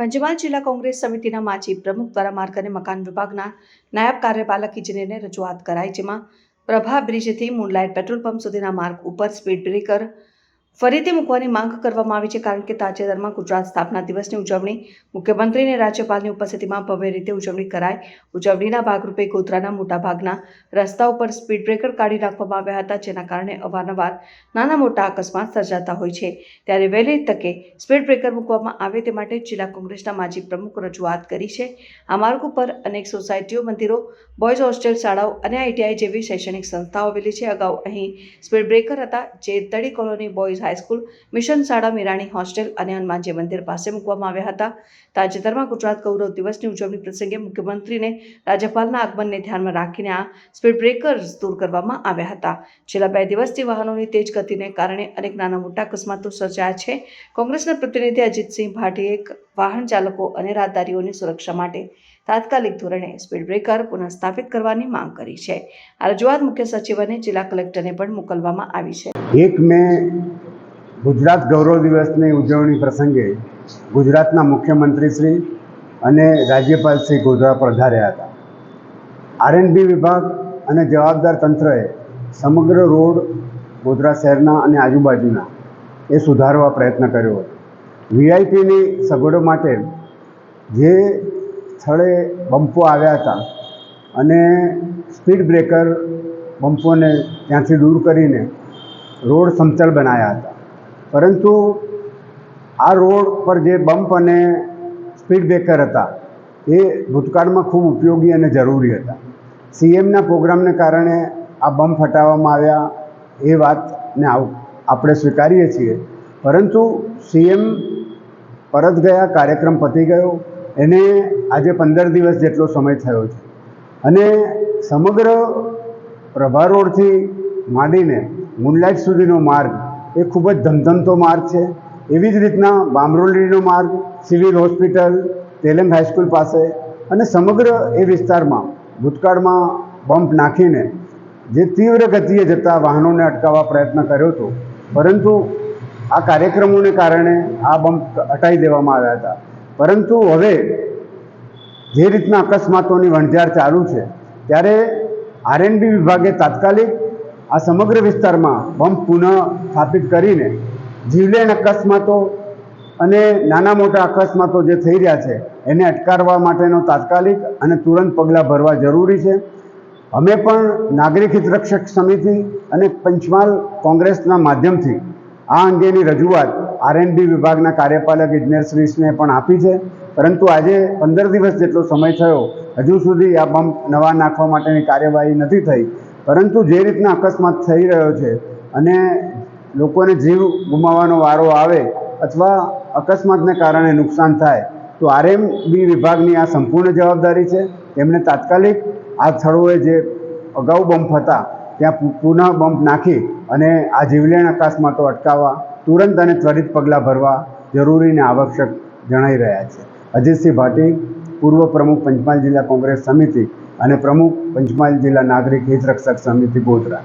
પંચમહાલ જિલ્લા કોંગ્રેસ સમિતિના માજી પ્રમુખ દ્વારા માર્ગ અને મકાન વિભાગના નાયબ કાર્યપાલક ઇજનેરને રજૂઆત કરાઈ, જેમાં પ્રભા બ્રિજથી મૂનલાઇટ પેટ્રોલ પંપ સુધીના માર્ગ ઉપર સ્પીડ બ્રેકર ફરીથી મૂકવાની માંગ કરવામાં આવી છે કારણ કે તાજેતરમાં ગુજરાત સ્થાપના દિવસની ઉજવણી મુખ્યમંત્રી અને રાજ્યપાલની ઉપસ્થિતિમાં ભવ્ય રીતે ઉજવણી કરાઈ. ઉજવણીના ભાગરૂપે ગોધરાના મોટાભાગના રસ્તા ઉપર સ્પીડ બ્રેકર કાઢી નાખવામાં આવ્યા હતા, જેના કારણે અવારનવાર નાના મોટા અકસ્માત સર્જાતા હોય છે. ત્યારે વહેલી તકે સ્પીડ બ્રેકર મૂકવામાં આવે તે માટે જિલ્લા કોંગ્રેસના માજી પ્રમુખ રજૂઆત કરી છે. આ માર્ગ ઉપર અનેક સોસાયટીઓ, મંદિરો, બોયઝ હોસ્ટેલ શાળાઓ અને આઈટીઆઈ જેવી શૈક્ષણિક સંસ્થાઓ આવેલી છે. અગાઉ અહીં સ્પીડ બ્રેકર હતા, જે તળી કોલોની બોયઝ હાઈસ્કૂલ મિશન શાળા મીરાણી હોસ્ટેલ અને હનુમાનજી મંદિર પાસે મૂકવામાં આવ્યા હતા. તાજેતરમાં ગુજરાત ગૌરવ દિવસની ઉજવણી પ્રસંગે મુખ્યમંત્રીને રાજ્યપાલના આગમનને ધ્યાનમાં રાખીને આ સ્પીડ બ્રેકર્સ દૂર કરવામાં આવ્યા હતા. છેલ્લા બે દિવસથી વાહનોની તેજ ગતિને કારણે અનેક નાના મોટા અકસ્માતો સર્જાયા છે. કોંગ્રેસના પ્રતિનિધિ અજીતસિંહ ભાટીએ વાહન ચાલકો અને રાહદારીઓની સુરક્ષા માટે તાત્કાલિક ધોરણે સ્પીડ બ્રેકર પુનઃસ્થાપિત કરવાની માંગ કરી છે. આ રજૂઆત મુખ્ય સચિવ અને જિલ્લા કલેક્ટરને પણ મોકલવામાં આવી છે. એક મે ગુજરાત ગૌરવ દિવસની ઉજવણી પ્રસંગે ગુજરાતના મુખ્યમંત્રી શ્રી અને રાજ્યપાલશ્રી ગોધરા પધાર્યા હતા. આરએનબી વિભાગ અને જવાબદાર તંત્રએ સમગ્ર રોડ ગોધરા શહેરના અને આજુબાજુના એ સુધારવા પ્રયત્ન કર્યો હતો. વીઆઈપીની સગવડો માટે જે સ્થળે બમ્પો આવ્યા હતા અને સ્પીડ બ્રેકર બમ્પોને ત્યાંથી દૂર કરીને રોડ સમતલ બનાવ્યા હતા. પરંતુ આ રોડ પર જે બમ્પ અને સ્પીડ બ્રેકર હતા, એ ભૂતકાળમાં ખૂબ ઉપયોગી અને જરૂરી હતા. સીએમના પ્રોગ્રામને કારણે આ બમ્પ હટાવવામાં આવ્યા, એ વાતને આપણે સ્વીકારીએ છીએ. પરંતુ સીએમ પરત ગયા, કાર્યક્રમ પતી ગયો, એને આજે પંદર દિવસ જેટલો સમય થયો છે. અને સમગ્ર પ્રભા રોડથી માંડીને મૂનલાઇટ સુધીનો માર્ગ એ ખૂબ જ ધમધમતો માર્ગ છે. એવી જ રીતના બામરોલીનો માર્ગ, સિવિલ હોસ્પિટલ, તેલંગ હાઈસ્કૂલ પાસે અને સમગ્ર એ વિસ્તારમાં ભૂતકાળમાં બમ્પ નાખીને જે તીવ્ર ગતિએ જતા વાહનોને અટકાવવા પ્રયત્ન કર્યો હતો. પરંતુ આ કાર્યક્રમોને કારણે આ બમ્પ હટાવી દેવામાં આવ્યા હતા. પરંતુ હવે જે રીતના અકસ્માતોની વણઝાર ચાલુ છે, ત્યારે આરએનબી વિભાગે તાત્કાલિક આ સમગ્ર વિસ્તારમાં બમ્પ પુનઃ સ્થાપિત કરીને જીવલેણ અકસ્માતો અને નાના મોટા અકસ્માતો જે થઈ રહ્યા છે, એને અટકાવવા માટેનો તાત્કાલિક અને તુરંત પગલાં ભરવા જરૂરી છે. અમે પણ નાગરિક હિત રક્ષક સમિતિ અને પંચમહાલ કોંગ્રેસના માધ્યમથી આ અંગેની રજૂઆત આરએનબી વિભાગના કાર્યપાલક ઇજનેરશ્રીને પણ આપી છે. પરંતુ આજે પંદર દિવસ જેટલો સમય થયો, હજુ સુધી આ બમ્પ નવા નાખવા માટેની કાર્યવાહી નથી થઈ. પરંતુ જે રીતના અકસ્માત થઈ રહ્યો છે અને લોકોને જીવ ગુમાવવાનો વારો આવે અથવા અકસ્માતને કારણે નુકસાન થાય, તો આરએમબી વિભાગની આ સંપૂર્ણ જવાબદારી છે. એમને તાત્કાલિક આ સ્થળોએ જે અગાઉ બમ્પ હતા, ત્યાં પુનઃ બમ્પ નાખી અને આ જીવલેણ અકસ્માતો અટકાવવા, તુરંત અને ત્વરિત પગલાં ભરવા જરૂરી અને આવશ્યક જણાઈ રહ્યા છે. અજીતસિંહ ભાટી, પૂર્વ પ્રમુખ પંચમહાલ જિલ્લા કોંગ્રેસ સમિતિ અને પ્રમુખ પંચમહાલ જિલ્લા નાગરિક હિત રક્ષક સમિતિ ગોધરા.